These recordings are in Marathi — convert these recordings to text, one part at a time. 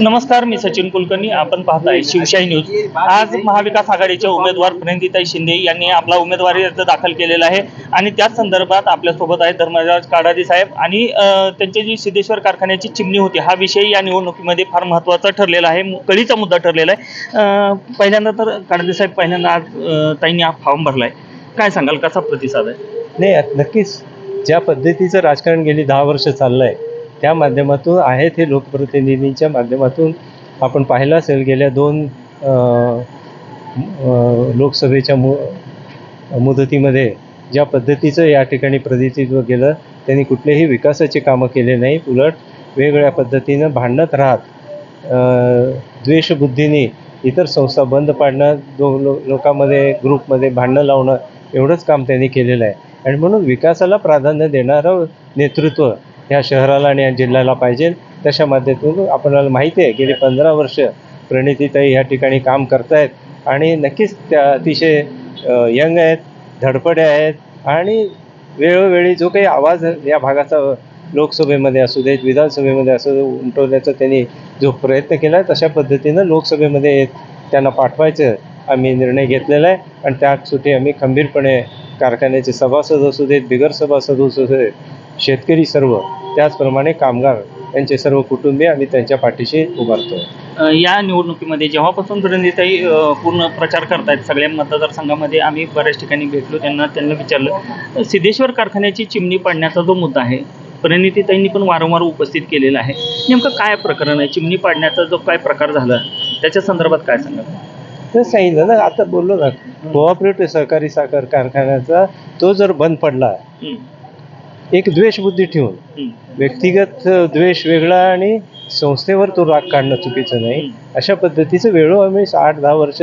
नमस्कार मी सचिन कुलकर्णी. आपण पाहताय शिवशाही न्यूज. आज महाविकास आघाडीच्या उमेदवार प्रणितीताई शिंदे यांनी आपला उमेदवारी अर्ज दाखल केलेला आहे. आणि त्याच संदर्भात आपल्यासोबत आहेत धर्मराज काडादी साहेब आणि त्यांची जी सिद्धेश्वर कारखान्याची चिमणी होती हा विषय या निवडणुकीमध्ये फार महत्त्वाचा ठरलेला आहे कळीचा मुद्दा ठरलेला आहे. पहिल्यांदा तर काडादी साहेब पहिल्यांदा आज ताईंनी हा फॉर्म भरलाय. काय सांगाल कसा प्रतिसाद आहे? नाही नक्कीच. ज्या पद्धतीचं राजकारण गेली दहा वर्ष चाललं आहे त्या माध्यमातून आहेत हे लोकप्रतिनिधींच्या माध्यमातून. आपण पाहिलं असेल गेल्या दोन लोकसभेच्या मु मुदतीमध्ये ज्या पद्धतीचं या ठिकाणी प्रतिनिधित्व केलं त्यांनी कुठलेही विकासाचे कामं केले नाही. उलट वेगवेगळ्या पद्धतीनं भांडत राहत द्वेषबुद्धीने इतर संस्था बंद पाडणं दो लो लोकांमध्ये ग्रुपमध्ये भांडणं लावणं एवढंच काम त्यांनी केलेलं आहे. आणि म्हणून विकासाला प्राधान्य देणारं नेतृत्व ह्या शहराला आणि या जिल्ह्याला पाहिजे. तशा माध्यमातून आपल्याला माहिती आहे गेली पंधरा वर्ष प्रणितीताई ह्या ठिकाणी काम करतायत आणि नक्कीच त्या अतिशय यंग आहेत धडपडे आहेत आणि वेळोवेळी जो काही आवाज या भागाचा लोकसभेमध्ये असू देत विधानसभेमध्ये असू दे उमटवण्याचा त्यांनी जो प्रयत्न केला आहे तशा पद्धतीनं लोकसभेमध्ये त्यांना पाठवायचं आम्ही निर्णय घेतलेला आहे. आणि त्यासाठी आम्ही खंबीरपणे कारखान्याचे सभासद असू देत बिगर सभासद असू देत शेतकरी सर्व त्याचप्रमाणे कामगार यांचे सर्व कुटुंबीय आम्ही त्यांच्या पाठीशी उभारतो. या निवडणुकीमध्ये जेव्हापासून प्रणिताई अ, पूर्ण प्रचार करतायत सगळ्या मतदारसंघामध्ये आम्ही बऱ्याच ठिकाणी भेटलो त्यांना त्यांना विचारलं सिद्धेश्वर कारखान्याची चिमणी पाडण्याचा जो मुद्दा आहे प्रणितीताईंनी पण वारंवार उपस्थित केलेला आहे. नेमकं काय प्रकरण आहे? चिमणी पाडण्याचा जो काय प्रकार झाला त्याच्या संदर्भात काय सांगा तर सांगितलं ना आता बोललो ना कोऑपरेटिव्ह सहकारी साखर कारखान्याचा तो जर बंद पडला एक द्वेषबुद्धी ठेवून. व्यक्तिगत द्वेष वेगळा आणि संस्थेवर तो राग काढणं चुकीचं नाही. अशा पद्धतीचं वेळो आम्ही आठ दहा वर्ष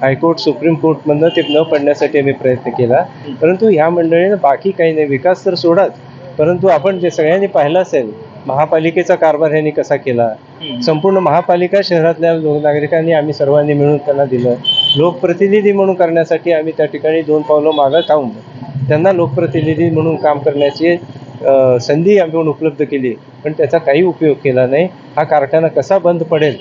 हायकोर्ट सुप्रीम कोर्टमधनं ते न पडण्यासाठी आम्ही प्रयत्न केला. परंतु ह्या मंडळीनं बाकी काही नाही. विकास तर सोडाच. परंतु आपण जे सगळ्यांनी पाहिलं असेल महापालिकेचा कारभार ह्यांनी कसा केला? संपूर्ण महापालिका शहरातल्या लोक नागरिकांनी आम्ही सर्वांनी मिळून त्यांना दिलं. लोकप्रतिनिधी म्हणून करण्यासाठी आम्ही त्या ठिकाणी दोन पावलं मागं थांबून त्यांना लोकप्रतिनिधी म्हणून काम करण्याची संधी आम्ही उपलब्ध केली. पण त्याचा काही उपयोग केला नाही. हा कारखाना कसा बंद पडेल?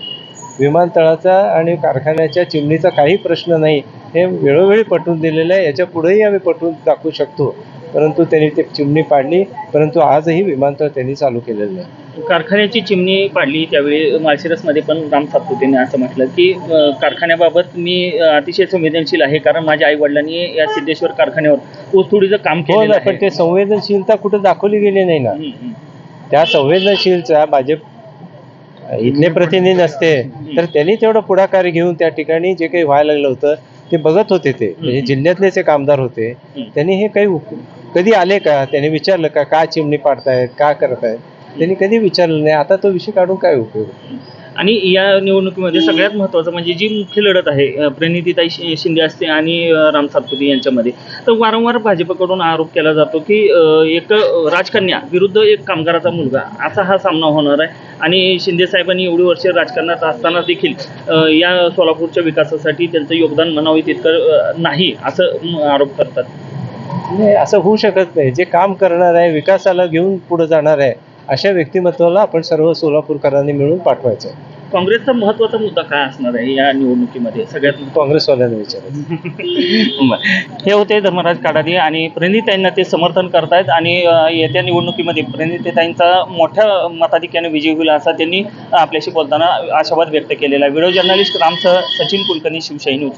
विमानतळाचा आणि कारखान्याच्या चिमणीचा काही प्रश्न नाही. हे वेळोवेळी पटवून दिलेलं आहे. याच्या पुढेही आम्ही पटवून दाखवू शकतो. परंतु त्यांनी ते चिमणी पाडली परंतु आजही विमानतळ त्यांनी चालू केलेलं नाही. कारखान्याची चिमणी पाडली त्यावेळी माळशिरसमध्ये पण राम सातपुतेने असं म्हटलं की कारखान्याबाबत मी अतिशय संवेदनशील आहे कारण माझ्या आई वडिलांनी या सिद्धेश्वर कारखान्यावर ऊसतोडीचं काम हो केलेलं ना पण आहे ते संवेदनशीलता कुठं दाखवली गेली नाही ना. हम्म, हम्म. त्या संवेदनशीलचा भाजप इथले प्रतिनिधी नसते तर त्यांनी तेवढं पुढाकार घेऊन त्या ठिकाणी जे काही व्हायला लागलं होतं ते बघत होते ते. म्हणजे जिल्ह्यातलेच एक आमदार होते त्यांनी हे काही उप- कधी आले का? त्यांनी विचारलं का का चिमणी पाडतायत का करतायत? त्यांनी कधी विचारलं नाही. आता तो विषय काढून काय उपयोग? आणि या निवडणुकीमध्ये सगळ्यात महत्त्वाचं म्हणजे जी मुख्य लढत आहे प्रणितीताई शि- शिंदे असते आणि राम सातपुते यांच्यामध्ये तर वारंवार भाजपकडून आरोप केला जातो की एक राजकन्या विरुद्ध एक कामगाराचा मुलगा असा हा सामना होणार आहे. आणि शिंदे साहेबांनी एवढी वर्षे राजकारणात असताना देखील या सोलापूरच्या विकासासाठी त्यांचं योगदान म्हणावे तितकं नाही असं आरोप करतात. नाही असं होऊ शकत नाही. जे काम करणार आहे विकासाला घेऊन पुढे जाणार आहे अशा व्यक्तिमत्वाला आपण सर्व सोलापूरकरांनी मिळून पाठवायचं आहे. काँग्रेसचा महत्त्वाचा मुद्दा काय असणार आहे या निवडणुकीमध्ये? सगळ्यात काँग्रेसवाल्यांना विचारायचं. बरं. हे होते धर्मराज काडारी आणि प्रणिताईंना ते समर्थन करतायत आणि येत्या निवडणुकीमध्ये प्रणिताईंचा मोठ्या मताधिक्याने विजय होईल असा त्यांनी आपल्याशी बोलताना आशावाद व्यक्त केलेला आहे. व्हिडिओ जर्नलिस्ट रामसह सचिन कुलकर्णी शिवशाही न्यूज.